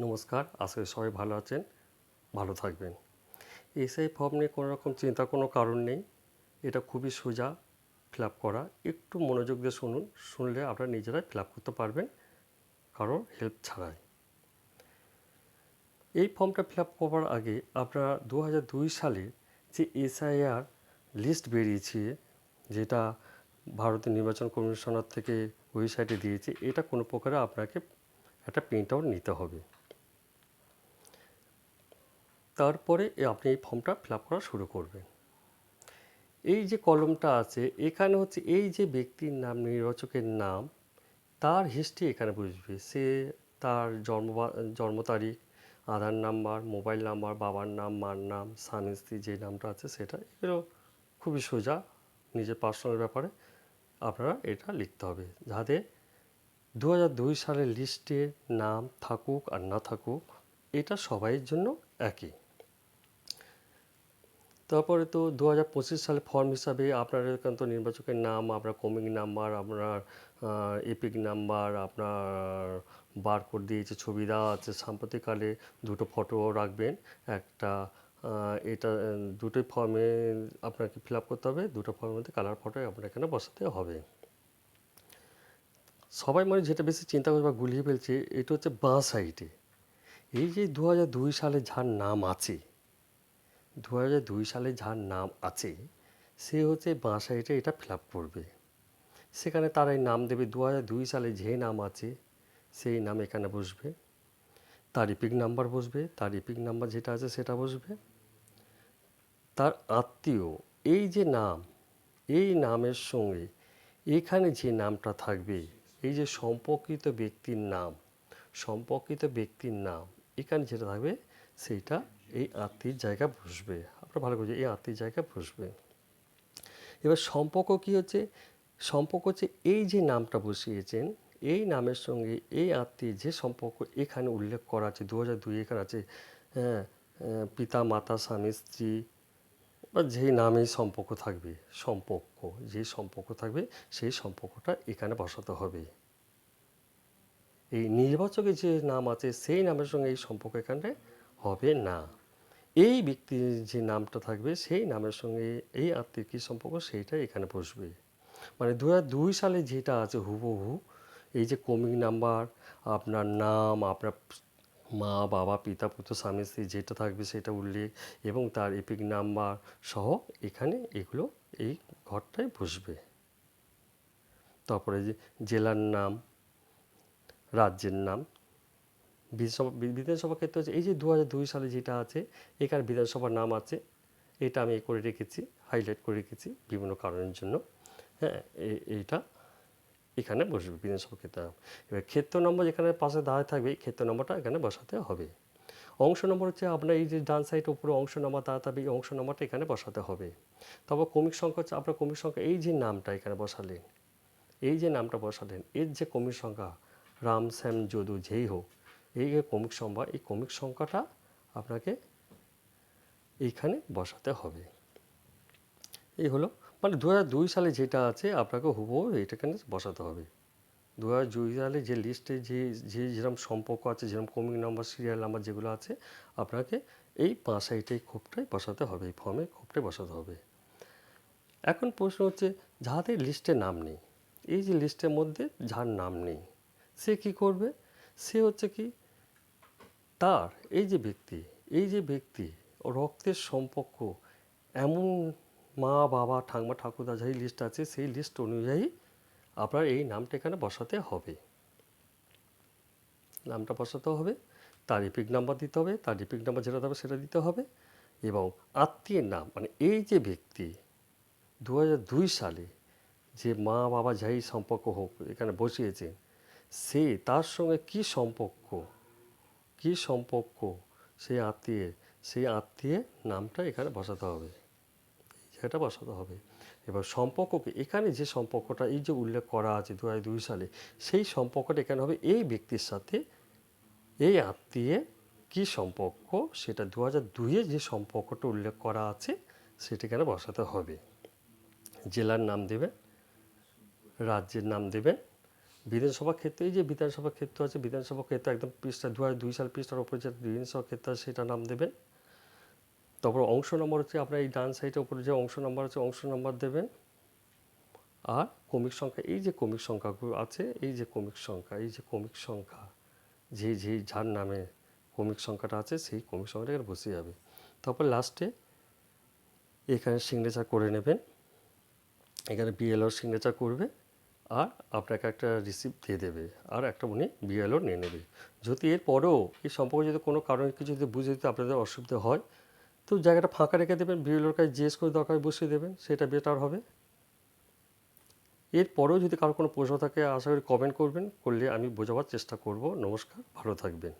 নমস্কার, আশা করি সবাই ভালো আছেন, ভালো থাকবেন। এসআই ফর্ম নিয়ে কোনো রকম চিন্তার কোনো কারণ নেই, এটা খুবই সোজা ফিল করা। একটু মনোযোগ দিয়ে শুনুন, শুনলে আপনারা নিজেরাই ফিল করতে পারবেন কারোর হেল্প ছাড়াই। এই ফর্মটা ফিল করার আগে আপনারা দু হাজার দুই সালে যে এসআইআর লিস্ট বেরিয়েছে, যেটা ভারতীয় নির্বাচন কমিশনার থেকে ওয়েবসাইটে দিয়েছে, এটা কোনো প্রকারে আপনাকে একটা প্রিন্ট আউট নিতে হবে। তারপরে আপনি এই ফর্মটা ফিল আপ করা শুরু করবেন। এই যে কলমটা আছে, এখানে হচ্ছে এই যে ব্যক্তির নাম, নির্বাচকের নাম, তার হিস্ট্রি এখানে বুঝবে। সে তার জন্ম জন্ম তারিখ, আধার নাম্বার, মোবাইল নাম্বার, বাবার নাম, মার নাম স্বামী স্ত্রী, যে নামটা আছে সেটা, এগুলো খুবই সোজা, নিজের পার্সোনাল ব্যাপারে আপনারা এটা লিখতে হবে। যাতে দু দুই সালের লিস্টে নাম থাকুক আর না থাকুক, এটা সবাইয়ের জন্য একই। তারপরে তো দু হাজার পঁচিশ সালে ফর্ম হিসাবে আপনার এখান তো নির্বাচকের নাম, আপনার কমিং নাম্বার আপনার এপিক নাম্বার আপনার বারকোড দিয়েছে, ছবি দেওয়া আছে। সাম্প্রতিককালে দুটো ফটো রাখবেন। একটা এটা, দুটোই ফর্মে আপনাকে ফিল আপ করতে হবে। দুটো ফর্মের মধ্যে কালার ফটো আপনার এখানে বসাতে হবে। সবাই মানে যেটা বেশি চিন্তা করে বা গুলিয়ে ফেলছে, এটা হচ্ছে বাঁ সাইডে এই যে দু হাজার দুই সালে যার নাম আছে দু দুই সালে যার নাম আছে, সে হচ্ছে বাঁ সাইডে এটা ফিল আপ করবে। সেখানে তারাই নাম দেবে দু দুই সালে যে নাম আছে, সেই নাম এখানে বসবে। তার ইপিক নাম্বার বসবে, তার ইপিক নাম্বার যেটা আছে সেটা বসবে। তার আত্মীয়, এই যে নাম, এই নামের সঙ্গে এখানে যে নামটা থাকবে, এই যে সম্পর্কিত ব্যক্তির নাম, সম্পর্কিত ব্যক্তির নাম, এখানে যেটা থাকবে, সেইটা এই আত্মীর জায়গা বসবে। আপনারা ভালো করে এই আত্মীয় জায়গা বসবে। এবার সম্পর্ক কী হচ্ছে? সম্পর্ক হচ্ছে এই যে নামটা বসিয়েছেন, এই নামের সঙ্গে এই আত্মীয় যে সম্পর্ক এখানে উল্লেখ করা আছে দু হাজার দুই এখানে আছে হ্যাঁ পিতা, মাতা, স্বামী, স্ত্রী, বা যেই নামেই সম্পর্ক থাকবে, সম্পর্ক, যে সম্পর্ক থাকবে, সেই সম্পর্কটা এখানে বসাতে হবে। এই নির্বাচকের যে নাম আছে, সেই নামের সঙ্গে এই সম্পর্ক এখানে হবে না। এই ব্যক্তির যে নামটা থাকবে, সেই নামের সঙ্গে এই আত্মীয় কী সম্পর্ক সেইটা এখানে বসবে। মানে দু দুই সালে যেটা আছে হুবহু, এই যে কমিং নাম্বার আপনার নাম, আপনার মা, বাবা, পিতা, পুত্র, স্বামী, স্ত্রী যেটা থাকবে সেটা উল্লেখ এবং তার এপিক নাম্বার সহ এখানে এগুলো এই ঘরটায় বসবে। তারপরে জেলার নাম, রাজ্যের নাম বিধানসভা বিধানসভা ক্ষেত্রে হচ্ছে এই যে দু দুই সালে যেটা আছে, এখানে বিধানসভার নাম আছে। এটা আমি করে রেখেছি হাইলাইট করে রেখেছি বিভিন্ন কারণের জন্য। হ্যাঁ এইটা এখানে বসবে বিধানসভা ক্ষেত্র। নাম এবার ক্ষেত্র নম্বর যেখানে পাশে দাঁড়ায় থাকবে ক্ষেত্র নম্বরটা এখানে বসাতে হবে। অংশ নম্বর হচ্ছে আপনার এই যে ডান সাইড উপরে অংশ দাঁড়া থাকবে এই অংশ নম্বরটা এখানে বসাতে হবে। তারপর কমিক সংখ্যা হচ্ছে আপনার কমিক সংখ্যা, এই যে নামটা এখানে বসালেন, এই যে নামটা বসালেন, এর যে কমিক সংখ্যা, রাম শ্যাম যদু যেই হোক এই যে কমিক সংখ্যা এই কমিক সংখ্যাটা আপনাকে এইখানে বসাতে হবে। এই হলো মানে দু হাজার দুই সালে যেটা আছে, আপনাকে হুবহু এইটাখানে বসাতে হবে। দু হাজার দুই সালে যে লিস্টে যে যে যেরকম সম্পর্ক আছে, যেরকম কমিক নাম্বার সিরিয়াল নাম্বার যেগুলো আছে, আপনাকে এই পাঁচ সাইটে খোপটাই বসাতে হবে, এই ফর্মে খোপটাই বসাতে হবে। এখন প্রশ্ন হচ্ছে যাদের লিস্টে নাম নেই, এই যে লিস্টের মধ্যে যার নাম নেই, সে কি করবে? সে হচ্ছে কি তার, এই যে ব্যক্তি, এই যে ব্যক্তি, রক্তের সম্পর্ক, এমন মা, বাবা, ঠাকুমা, ঠাকুরদা যেই লিস্ট আছে, সেই লিস্ট অনুযায়ী আপনার এই নামটা এখানে বসাতে হবে। নামটা বসাতে হবে তার ইপিক নাম্বার দিতে হবে তার ইপিক নাম্বার যেটা দেবে সেটা দিতে হবে এবং আত্মীয়ের নাম মানে এই যে ব্যক্তি দু দুই সালে যে মা, বাবা যাই সম্পর্ক হোক, এখানে বসিয়েছেন, সে তার সঙ্গে কি সম্পর্ক কি সম্পর্ক? সেই আত্মীয়ের সেই আত্মীয়ের নামটা এখানে বসাতে হবে। এই জায়গাটা বসাতে হবে। এবার সম্পর্ককে এখানে যে সম্পর্কটা, এই যে উল্লেখ করা আছে দু দুই সালে, সেই সম্পর্কটা এখানে হবে এই ব্যক্তির সাথে। এই আত্মীয়ের কী সম্পর্ক? সেটা দু হাজার দুইয়ে যে সম্পর্কটা উল্লেখ করা আছে, সেটা এখানে বসাতে হবে। জেলার নাম দেবেন, রাজ্যের নাম দেবেন বিধানসভা ক্ষেত্র যে বিধানসভা ক্ষেত্র আছে, বিধানসভা ক্ষেত্র একদম পৃষ্ঠা দু হাজার দুই সাল পৃষ্ঠার ওপরে যে বিধানসভা ক্ষেত্র আছে সেটা নাম দেবেন। তারপর অংশ নম্বর হচ্ছে আপনার এই ডান সাইডের উপরে যে অংশ নম্বর আছে, অংশ নম্বর দেবেন। আর কমিক সংখ্যা, এই যে কমিক সংখ্যাগুলো আছে, এই যে কমিক সংখ্যা, এই যে কমিক সংখ্যা, যে যে যার নামে কমিক সংখ্যাটা আছে, সেই কমিক সংখ্যাটা এখানে বসে যাবে। তারপর লাস্টে এখানে সিগনেচার করে নেবেন। এখানে বিএলওর সিগনেচার করবে। আর আপনাকে একটা রিসিপ্ট দিয়ে দেবে, আর একটা উনি বিএলও নিয়ে নেবে। যদি এরপরেও এই সম্পর্কে যদি কোনো কারণে কিছু যদি বুঝে দিতে আপনাদের অসুবিধা হয়, তো জায়গাটা ফাঁকা রেখে দেবেন বিএলওর কাছে জিজ্ঞেস করে দরকার বসিয়ে দেবেন, সেটা বেটার হবে। এরপরেও যদি কারও কোনো প্রশ্ন থাকে, আশা করি কমেন্ট করবেন, করলে আমি বোঝাবার চেষ্টা করব। নমস্কার, ভালো থাকবেন।